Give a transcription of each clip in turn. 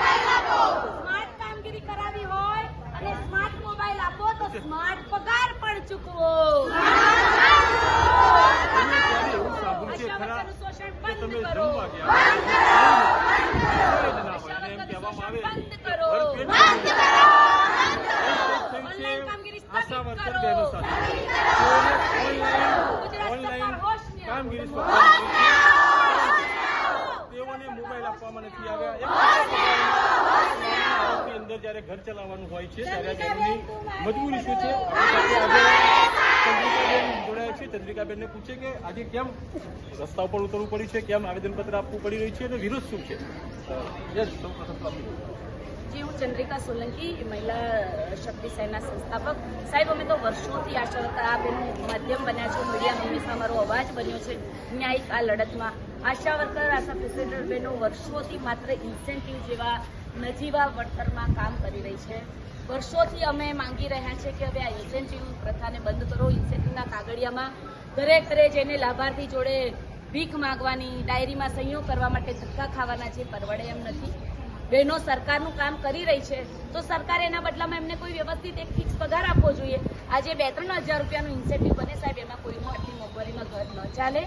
Smart કામગીરી કરાવી હોય અને સ્માર્ટ મોબાઈલ આપો તો સ્માર્ટ પગાર પણ ચૂકવો શોષણ બંધ કરો બંધ કરો. ઓનલાઈન કામગીરી કરો. ઓનલાઈન મોબાઈલ આપવામાં નથી આવ્યા. અંદર જ્યારે ઘર ચલાવવાનું હોય છે, ત્યારે ઘરની મજબૂરી શું છે? જોડાયા છે. ચંદ્રિકાબેનને પૂછે કે આજે કેમ રસ્તા ઉપર ઉતરવું પડ્યું છે, કેમ આવેદનપત્ર આપવું પડી રહ્યું છે અને વિરોધ શું છે? જી, હું ચંદ્રિકા સોલંકી, મહિલા શક્તિ સેના સંસ્થાપક. સાહેબ, અમે તો વર્ષોથી આશા આ બેન માધ્યમ બન્યા છે, મીડિયા હંમેશા અમારો અવાજ બન્યો છે. ન્યાયિક આ લડતમાં. આશા વર્કર, આશા પ્રેસિડેન્ટ બહેનો વર્ષોથી માત્ર ઇન્સેન્ટિવ જેવા નજીવા વળતરમાં કામ કરી રહી છે. વર્ષોથી અમે માંગી રહ્યા છે કે હવે આ ઇન્સેન્ટિવ પ્રથાને બંધ કરો. ઇન્સેન્ટિવના કાગળિયામાં ઘરે ઘરે જઈને લાભાર્થી જોડે ભીખ માગવાની, ડાયરીમાં સહીઓ કરવા માટે ધક્કા ખાવાના જે પરવડે એમ નથી. બહેનો સરકારનું કામ કરી રહી છે, તો સરકારે એના બદલામાં એમને કોઈ વ્યવસ્થિત એક ફિક્સ પગાર આપવો જોઈએ? આજે બે ત્રણ હજાર રૂપિયાનું ઇન્સેન્ટિવ બને સાહેબ, એમાં કોઈ આટલી મોંઘવારીમાં ઘર ન ચાલે.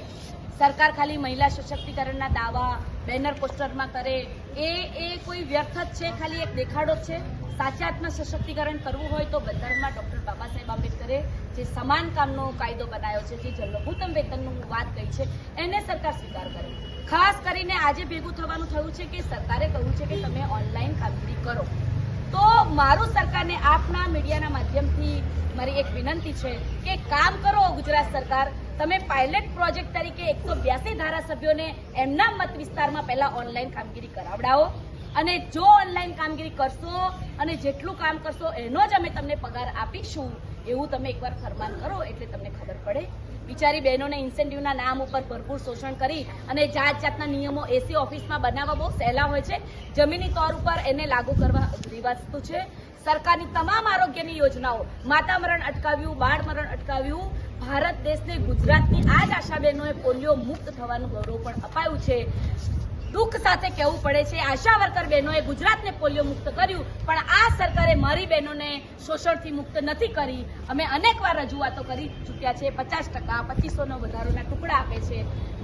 સરકાર ખાલી મહિલા સશક્તિકરણના દાવા, બેનર પોસ્ટરમાં કરે. એ એ કોઈ વ્યર્થ જ છે, ખાલી એક દેખાડો છે. સાચા આત્મ સશક્તિકરણ કરવું હોય તો બંધારણમાં ડૉક્ટર બાબા સાહેબ આંબેડકરે જે સમાન કામનો કાયદો બનાવ્યો છે, જે લઘુત્તમ વેતનનું વાત કહી છે, એને સરકાર સ્વીકાર કરે. ખાસ કરીને આજે ભેગું થવાનું થયું છે કે સરકારે કહ્યું છે કે તમે ઓનલાઈન કામગીરી કરો. તો મારું સરકારને આપના મીડિયાના માધ્યમથી મારી એક વિનંતી છે કે કામ કરો ગુજરાત સરકાર. તમે પાયલટ પ્રોજેક્ટ તરીકે એકસો બ્યાસી ધારાસભ્યોને એમના મત વિસ્તારમાં પહેલા ઓનલાઈન કામગીરી કરાવડાવો. અને જો ઓનલાઈન કામગીરી કરશો અને જેટલું કામ કરશો એનો જ અમે તમને પગાર આપીશું. એવું તમે એકવાર ફરમાન કરો એટલે તમને ખબર પડે. બિચારી બહેનોને ઇન્સેન્ટિવના નામ ઉપર ભરપૂર શોષણ કરી અને જાત જાતના નિયમો એસી ઓફિસમાં બનાવવા બહુ સહેલા હોય છે. જમીની તौर ઉપર એને લાગુ કરવા વિવાસ્તુ વસ્તુ છે. સરકારની તમામ આરોગ્યની યોજનાઓ, માતા મરણ અટકાવ્યું, બાળ મરણ અટકાવ્યું, ભારત દેશને ગુજરાતની આ જ આશા બહેનોએ પોલિયો મુક્ત થવાનું ગૌરવ પણ અપાયું છે. દુઃખ સાથે કહેવું પડે છે. આશા વર્કર બહેનોએ ગુજરાતને પોલિયો મુક્ત કર્યું, પણ આ સરકારે મારી બહેનોને શોષણથી મુક્ત નથી કરી. અમે અનેકવાર રજૂઆતો કરી ચૂક્યા છે. પચાસ ટકા પચીસોનો વધારોના ટુકડા આપે છે.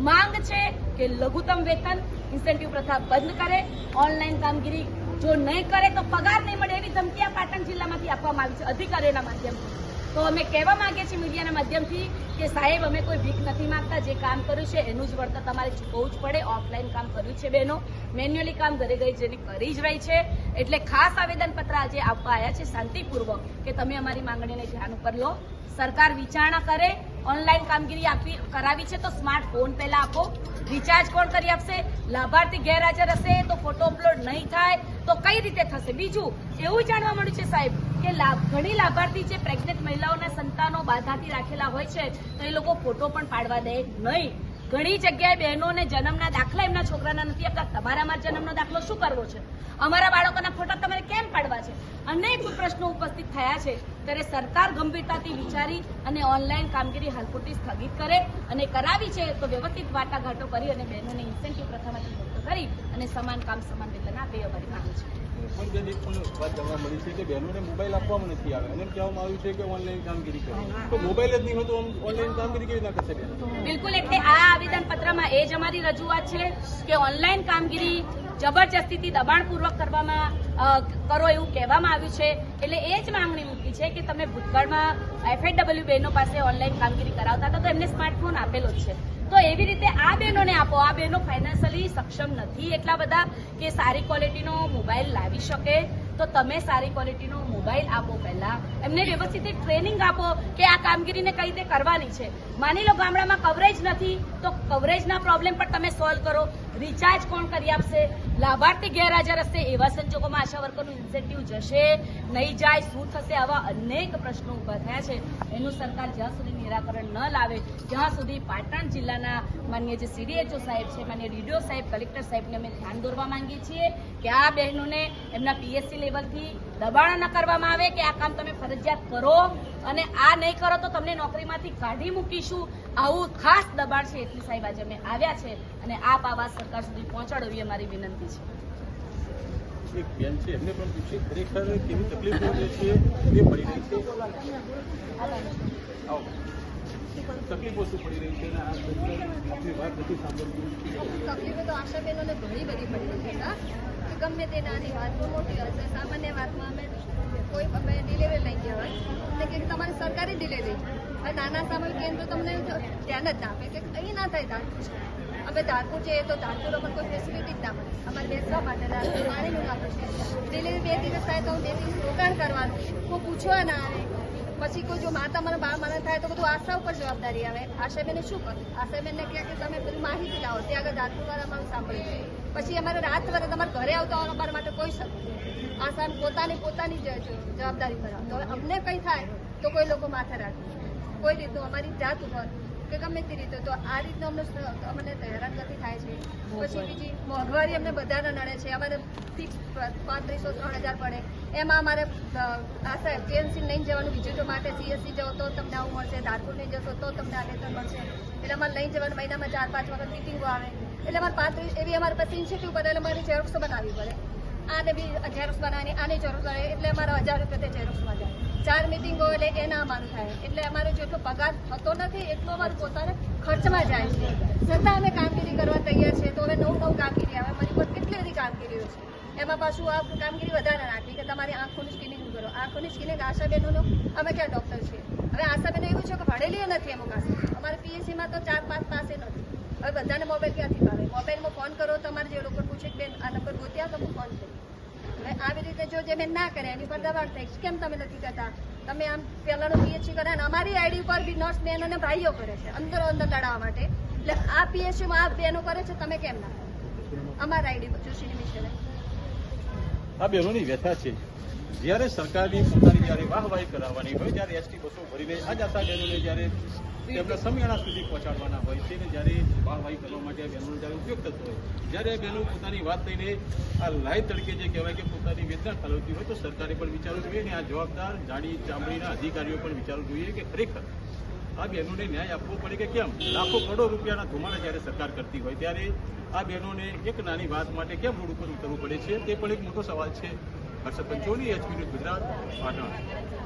માંગ છે કે લઘુત્તમ વેતન, ઇન્સેન્ટિવ પ્રથા બંધ કરે. ઓનલાઈન કામગીરી જો નહીં કરે તો પગાર નહીં મળે એવી ધમકી આ પાટણ જિલ્લામાંથી આપવામાં આવી છે. અધિકારીઓના માધ્યમથી. તો અમે કહેવા માંગીએ છીએ મીડિયાના માધ્યમથી કે સાહેબ, અમે કોઈ ભીખ નથી માંગતા. જે કામ કર્યું છે એનું જ વળતર તમારે ચૂકવવું જ પડે. ઓફલાઈન કામ કર્યું છે બહેનો મેન્યુઅલી કામ ઘરે ગઈ જેની કરી જ રહી છે. એટલે ખાસ આવેદનપત્ર આજે આપવા આવ્યા છે શાંતિપૂર્વક કે તમે અમારી માંગણીને ધ્યાન ઉપર લો. સરકાર વિચારણા કરે. ઓનલાઈન કામગીરી આપવી કરાવી છે, તો સ્માર્ટફોન પહેલા આપો. રિચાર્જ કોણ કરી આપશે? લાભાર્થી ગેરહાજર હશે, તો ફોટો અપલોડ નહીં થાય, તો કઈ રીતે થશે? બીજું, એવું જાણવા મળ્યું છે સાહેબ, કે ઘણી લાભાર્થી જે પ્રેગ્નેન્ટ મહિલાઓના સંતાનો બાધાથી રાખેલા હોય છે, તો એ લોકો ફોટો પણ પાડવા દે નહીં. ઘણી જગ્યાએ બહેનોને જન્મના દાખલા એમના છોકરાના નથી આપતા તમારામાં જન્મનો દાખલો શું કરવો છે? અમારા બાળકોના ફોટા તમારે કેમ પાડવા છે? અનેક પ્રશ્નો ઉપસ્થિત થયા છે. ત્યારે સરકાર ગંભીરતાથી વિચારી અને ઓનલાઈન કામગીરી હાલ સ્થગિત કરે અને કરાવી છે તો વ્યવસ્થિત વાટાઘાટો કરી અને બહેનોને ઇન્સેન્ટિવ પ્રથામાંથી મુક્ત કરી અને સમાન કામ સમાન વેતન આપે અમારી માંગ છે. પણ જે વાત જાણવા મળી છે કે બહેનોને મોબાઈલ આપવામાં નથી આવે. અને કહેવામાં આવ્યું છે કે ઓનલાઈન કામગીરી કરે. તો મોબાઈલ જ નહીં હોય તો ઓનલાઈન કામગીરી કેવી રીતે કરશે બિલકુલ એટલે આ આવેદન પત્રમાં એ જ અમારી રજૂઆત છે કે ઓનલાઈન કામગીરી જબરજસ્તીથી દબાણપૂર્વક કરવામાં કરો એવું કહેવામાં આવ્યું છે. એટલે એ જ માંગણી મૂકી છે કે તમે ભૂતકાળમાં એફએડબલ્યુ બહેનો પાસે ઓનલાઈન કામગીરી કરાવતા હતા તો એમને સ્માર્ટફોન આપેલો જ છે. એવી રીતે આ બહેનોને આપો. આ બહેનો ફાઇનાન્શિયલી સક્ષમ નથી. એટલા બધા કે સારી ક્વોલિટીનો મોબાઈલ લાવી શકે. તો તમે સારી ક્વોલિટીનો મોબાઈલ આપો પહેલા. એમને વ્યવસ્થિત એક ટ્રેનિંગ આપો કે આ કામગીરીને કઈ રીતે કરવાની છે. માની લો ગામડામાં કવરેજ નથી, તો કવરેજના પ્રોબ્લેમ પણ તમે સોલ્વ કરો. રિચાર્જ કોણ કરી આપશે? લાભાર્થી ગેરહાજર હશે એવા સંજોગોમાં આશા વર્કરનું ઇન્સેન્ટિવ જશે, નહીં જાય, શું થશે આવા અનેક પ્રશ્નો ઊભા થયા છે. એનું સરકાર જ્યાં સુધી નિરાકરણ ન લાવે જ્યાં સુધી પાટણ જિલ્લાના માન્ય જે સીડીએચઓ સાહેબ છે માન્ય ડીડીઓ સાહેબ, કલેક્ટર સાહેબને અમે ધ્યાન દોરવા માંગીએ છીએ કે આ બહેનોને એમના પીએસસી લેવલથી દબાણ ન કરવામાં આવે, કે આ કામ તમે ફરજિયાત કરો. અને આ નહીં કરો તો તમને નોકરીમાંથી કાઢી મૂકીશું. આવું ખાસ દબાણ છે એટલી સાહેબ આજે અમે આવ્યા છે અને આપ આ વાત સરકાર સુધી પહોંચાડવી એ મારી વિનંતી છે. એક બેન છે એમને પણ પૂછ્યું ખરેખર કેવી તકલીફો જે છે? એ પડી રહી છે? તકલીફો શું પડી રહી છે? અને આ સરકાર વાત નથી સાંભળતી તકલીફો તો આશાબેનોને ઘણી બધી પડી રહી છે ગમે તે નાની વાત મોટી અસર સામાન્ય વાતમાં અમે કોઈ ડિલિવરી લઈ ગયા હોય કે તમારી સરકારી ડિલિવરી હવે નાના સામૂહિક કેન્દ્રો તમને ધ્યાન જ ના આપે કે અહીં ના થાય ધારપુર અમે ધારપુર જઈએ તો ધારપુર અમને કોઈ ફેસિલિટી જ ના મળે. અમારે બેસવા માટે પાણીનું ના છે ડિલિવરી બે દિવસ થાય તો બે દિવસ રોકાણ કરવાનું. કોઈ પૂછવા ના આવે. પછી કોઈ જો માતા મને બા મને થાય તો બધું આશા ઉપર જવાબદારી આવે. આશાબેને શું કરે આશાબેનને કહે કે તમે પેલી માહિતી લાવો. ત્યાં આગળ દાંતવાળા અમારું સાંભળ્યું પછી અમારે રાત વરે તમારે ઘરે આવતા અમારા માટે કોઈ શક આશા પોતાની પોતાની જવાબદારી પર. તો અમને કંઈ થાય તો કોઈ લોકો માથે રાખે. કોઈ રીતનું અમારી જાત ઉપર કે ગમે તે રીતે. તો આ રીતનું અમને અમને અમને હેરાનગતિ થાય છે. પછી બીજી મોંઘવારી અમને બધાને નડે છે. અમારે ફિક્સ પાંત્રીસો ત્રણ હજાર પડે. એમાં અમારે આ સાહેબ જીએમસી લઈને જવાનું વિઝિટો માટે સીએસસી જાઓ તો તમને આવું મળશે. ધારપુર નહીં જશો તો તમને આ વેતન મળશે. એટલે અમારે લઈને જવાનું મહિનામાં ચાર પાંચ વખત મિટિંગો આવે. એટલે અમારે પાંત્રીસ એવી અમારે પછી ઇન્સ્ટિટ્યૂટ પડે એટલે અમારી ઝેરોક્સ બનાવવી પડે. આને બી ઝેરોક્સ બનાવવાની આને ઝેરોક્ષ બનાવી એટલે અમારા હજાર રૂપિયા તે ઝેરોક્સમાં જાય. ચાર મિટિંગો એટલે એના અમારું થાય. એટલે અમારો જેટલો પગાર થતો નથી, એટલો અમારો પોતાને ખર્ચમાં જાય છે. છતાં અમે કામગીરી કરવા તૈયાર છે. તો હવે નવું નવું કામગીરી આવે. મારી પર કેટલી બધી કામગીરીઓ છે. એમાં પાછું આ કામગીરી વધારે રાખવી કે તમારી આંખોની સ્કિનિંગ કરો. આંખોની સ્કિનિંગ આશાબેનોનો અમે ક્યાં ડૉક્ટર છીએ? હવે આશાબેનો એવું છે કે ભણેલી નથી અમુક પાસે અમારે પીએસસીમાં તો ચાર પાંચ પાસે નથી. હવે બધાને મોબાઈલ ક્યાંથી પાડે મોબાઈલમાં ફોન કરો, તમારે જે લોકો પૂછે બેન, આ નંબર ગોત્યા તો હું ફોન કરું. હવે આવી રીતે જો જે મેં ના કરે, એની પર દબાણ થાય, કેમ તમે નથી કરતા તમે આમ પહેલાનું પીએચસી કરે અને અમારી આઈડી ઉપર બી નર્સ બેન અને ભાઈઓ કરે છે, અંદર અંદર લડાવવા માટે. એટલે આ પીએચસીમાં આ બેનો કરે છે, તમે કેમ ના અમારા આઈડી પર, જોશીની મિશને આ બેનોની વ્યથા છે. જ્યારે સરકારની પોતાની જ્યારે વાહવાહી કરાવવાની હોય, ત્યારે એસટી બસો ભરીને આ જ આશા બહેનોને જ્યારે તેમના સમયાણા સુધી પહોંચાડવાના હોય છે અને જ્યારે વાહવાહી કરવા માટે આ બહેનોનો જ્યારે ઉપયોગ થતો હોય, જ્યારે બહેનો પોતાની વાત લઈને આ લાઈ તડકે જે કહેવાય કે પોતાની વેદના ઠાલવતી હોય, તો સરકારે પણ વિચારવું જોઈએ અને આ જવાબદાર જાડી ચામડીના અધિકારીઓ પણ વિચારવું જોઈએ કે ખરેખર આ બહેનોને ન્યાય આપવો પડે કે કેમ? લાખો કરોડો રૂપિયાના ધુમાડા જ્યારે સરકાર કરતી હોય, ત્યારે આ બહેનોને એક નાની વાત માટે કેમ રોડ ઉપર ઉતરવું પડે છે? તે પણ એક મોટો સવાલ છે. હર્ષદ પંચોની એચપી ગુજરાત પાટણ